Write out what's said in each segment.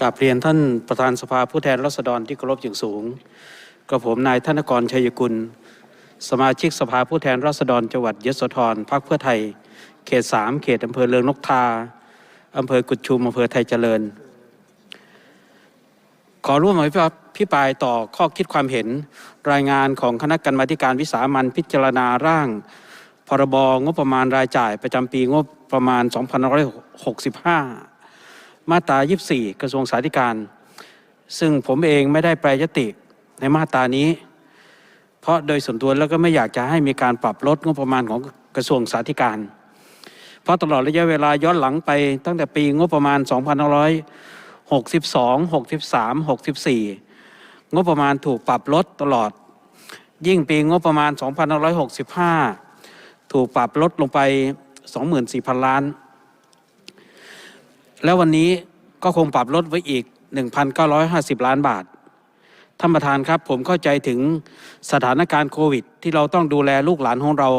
กราบเรียนท่านประธานสภาผู้แทนราษฎรที่เคารพอย่างสูงกับผมนายธนกรชัยกุล สมาชิกสภาผู้แทนราษฎรจังหวัดยโสธรพรรคเพื่อไทย เขตสามเขตอำเภอเลืองนกทาอำเภอกุดชุมอำเภอไทยเจริญ ขอร่วมอภิปรายต่อข้อคิดความเห็นรายงานของคณะกรรมาการวิสามันพิจารณาร่าง พรบงบประมาณรายจ่ายประจำปีงบประมาณ 2565 มาตรา 24 กระทรวงสาธารณการ ซึ่งผมเองไม่ได้แปรยติในมาตรานี้ เพราะโดยส่วนตัวแล้วก็ไม่อยากจะให้มีการปรับลดงบประมาณของกระทรวงสาธารณการ เพราะตลอดระยะเวลาย้อนหลังไปตั้งแต่ปีงบประมาณ 2562 63 64 งบประมาณถูกปรับลดตลอด ยิ่งปีงบประมาณ 2565 ถูกปรับลดลงไป 24,000 ล้าน แล้ววันนี้ก็คงปรับลดไว้อีก 1,950 ล้านบาท ท่านประธานครับ ผมเข้าใจถึงสถานการณ์โควิด ที่เราต้องดูแลลูกหลานของเรา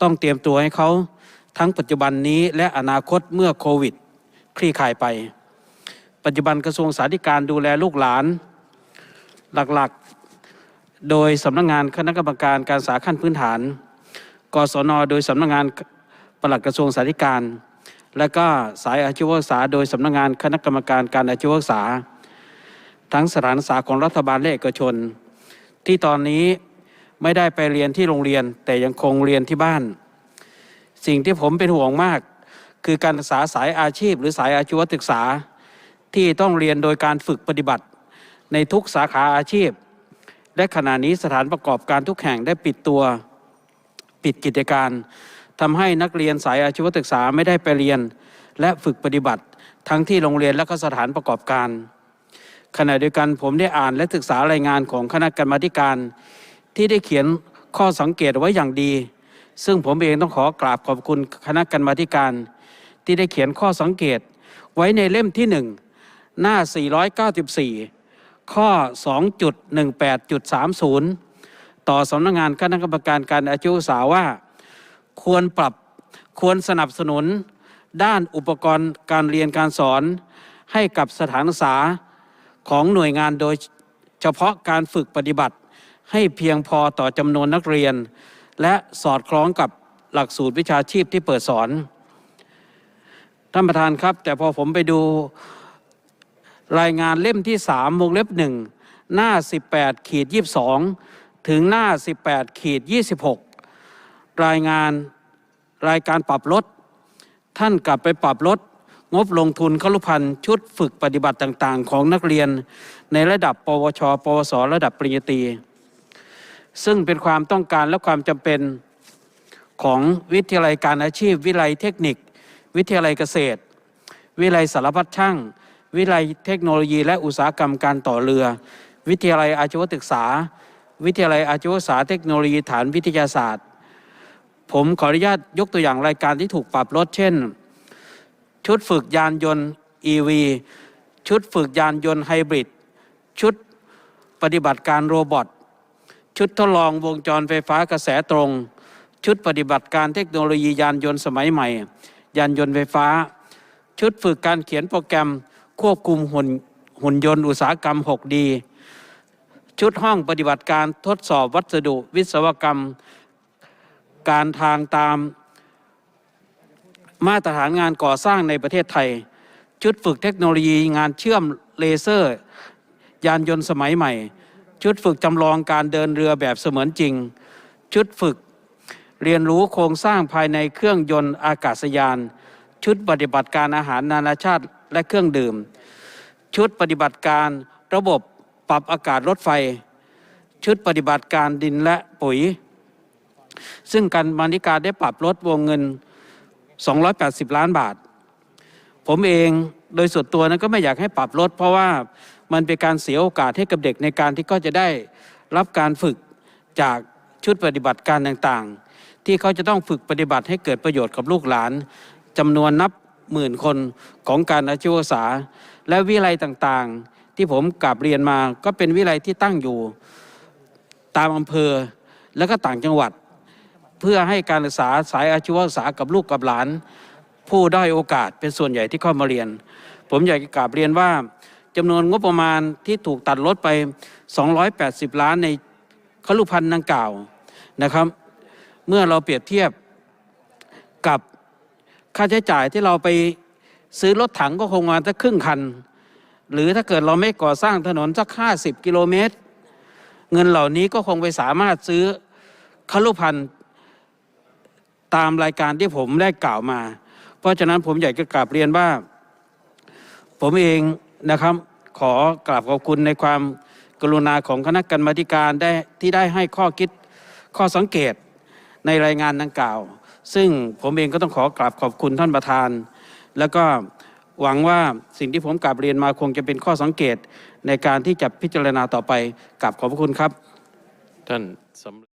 ต้องเตรียมตัวให้เขาทั้งปัจจุบันนี้และอนาคตเมื่อโควิด คลี่คลายไป ปัจจุบันกระทรวงสาธารณการดูแลลูกหลาน หลักๆ โดยสำนักงงานคณะกรรมการการศึกษาขั้นพื้นฐาน กศน โดยสำนักงานปลัดกระทรวงสาธารณการ และก็สายอาชีวศึกษา โดยสำนักงานคณะกรรมการการอาชีวศึกษา ทั้งสถานศึกษาของรัฐบาลและเอกชน ที่ตอนนี้ไม่ได้ไปเรียนที่โรงเรียนแต่ยังคงเรียนที่บ้าน สิ่งที่ผมเป็นห่วงมาก คือการศึกษาสายอาชีพ หรือสายอาชีวศึกษา ที่ต้องเรียนโดยการฝึกปฏิบัติ ในทุกสาขาอาชีพ และขณะนี้สถานประกอบการทุกแห่งได้ปิดตัวปิดกิจการ ทำให้นักเรียนสายอาชีวศึกษาไม่ได้ไปเรียน และฝึกปฏิบัติ ทั้งที่โรงเรียนและก็สถานประกอบการ ขณะเดียวกันผมได้อ่านและศึกษารายงานของคณะกรรมาธิการ ที่ได้เขียนข้อสังเกตไว้อย่างดี ซึ่งผมเองต้องขอกราบขอบคุณคณะกรรมาธิการ ที่ได้เขียนข้อสังเกตไว้ในเล่มที่หนึ่งหน้า 494 ข้อ 2.18.30 ต่อสำนักงงานคณะกรรมการการอาชีวศึกษาว่า ควรปรับควรสนับสนุน ด้านอุปกรณ์การเรียนการสอน ให้กับสถานศึกษาของหน่วยงานโดยเฉพาะการฝึกปฏิบัติ ให้เพียงพอต่อจำนวนนักเรียน และสอดคล้องกับหลักสูตรวิชาชีพที่เปิดสอนท่านประธานครับ แต่พอผมไปดูรายงานเล่มที่ 3 วงเล็บหนึ่งหน้า 18ขีด22 ถึงหน้า 18ขีด26 รายงานรายการปรับลด ท่านกลับไปปรับลด งบลงทุนขลุพันธ์ชุดฝึกปฏิบัติต่าง ๆ ของนักเรียน ในระดับ ปวช ปวส ระดับปริญญาตรี ซึ่งเป็นความต้องการและความจำเป็นของวิทยาลัยการอาชีพ วิทยาลัยเทคนิค วิทยาลัยเกษตร วิทยาลัยสารพัดช่าง วิทยาลัยเทคโนโลยี และอุตสาหกรรมการต่อเรือ วิทยาลัยอาชีวศึกษา วิทยาลัยอาชีวศึกษาเทคโนโลยีฐานวิทยาศาสตร์ ผมขออนุญาตยกตัวอย่างรายการที่ถูกปรับลดเช่น ชุดฝึกยานยนต์ EV ชุดฝึกยานยนต์ไฮบริด ชุดปฏิบัติการโรบอท ชุดทดลองวงจรไฟฟ้ากระแสตรง ชุดปฏิบัติการเทคโนโลยียานยนต์สมัยใหม่ ยานยนต์ไฟฟ้า ชุดฝึกการเขียนโปรแกรมควบคุมหุ่นหุ่นยนต์อุตสาหกรรม 6D ชุดห้องปฏิบัติการทดสอบวัสดุวิศวกรรม การทางตามมาตรฐานงานก่อสร้างในประเทศไทย ชุดฝึกเทคโนโลยีงานเชื่อมเลเซอร์ ยานยนต์สมัยใหม่ ชุดฝึกจำลองการเดินเรือแบบเสมือนจริง ชุดฝึกเรียนรู้โครงสร้างภายในเครื่องยนต์อากาศยาน ชุดปฏิบัติการอาหารนานาชาติและเครื่องดื่ม ชุดปฏิบัติการระบบปรับอากาศรถไฟ ชุดปฏิบัติการดินและปุ๋ย ซึ่งการมานิการได้ปรับลดวงเงิน 280 ล้านบาท ผมเองโดยส่วนตัวนั้นก็ไม่อยากให้ปรับลด เพราะว่ามันเป็นการเสียโอกาสให้กับเด็กในการที่ก็จะได้รับการฝึกจากชุดปฏิบัติการต่างๆ ที่เขาจะต้องฝึกปฏิบัติให้เกิดประโยชน์กับลูกหลานจำนวนนับหมื่นคนของการอาชีวศึกษา และวิไลต่างๆ ที่ผมกลับเรียนมาก็เป็นวิไลที่ตั้งอยู่ตามอำเภอและก็ต่างจังหวัด เพื่อให้การศึกษาสายอาชีวศึกษากับลูกกับหลาน ผู้ได้อยโอกาสเป็นส่วนใหญ่ที่เข้ามาเรียน ผมอยากจะกราบเรียนว่าจำนวนงบประมาณที่ถูกตัดลดไป 280 ล้านในคลุพันธ์ดังกล่าวนะครับ เมื่อเราเปรียบเทียบกับค่าใช้จ่ายที่เราไปซื้อรถถังก็คงมาสักครึ่งคัน หรือถ้าเกิดเราไม่ก่อสร้างถนนสัก 50 กิโลเมตร เงินเหล่านี้ก็คงไปสามารถซื้อคลุพันธ์ ตามรายการที่ผมได้กล่าวมา เพราะฉะนั้นผมอยากจะกราบเรียนว่า ผมเองนะครับขอกราบขอบคุณในความกรุณาของคณะกรรมาธิการได้ที่ได้ให้ข้อคิดข้อสังเกตในรายงานดังกล่าว ซึ่งผมเองก็ต้องขอกราบขอบคุณท่านประธาน แล้วก็หวังว่าสิ่งที่ผมกราบเรียนมาคงจะเป็นข้อสังเกตในการที่จะพิจารณาต่อไปกราบขอบพระคุณครับท่านสำ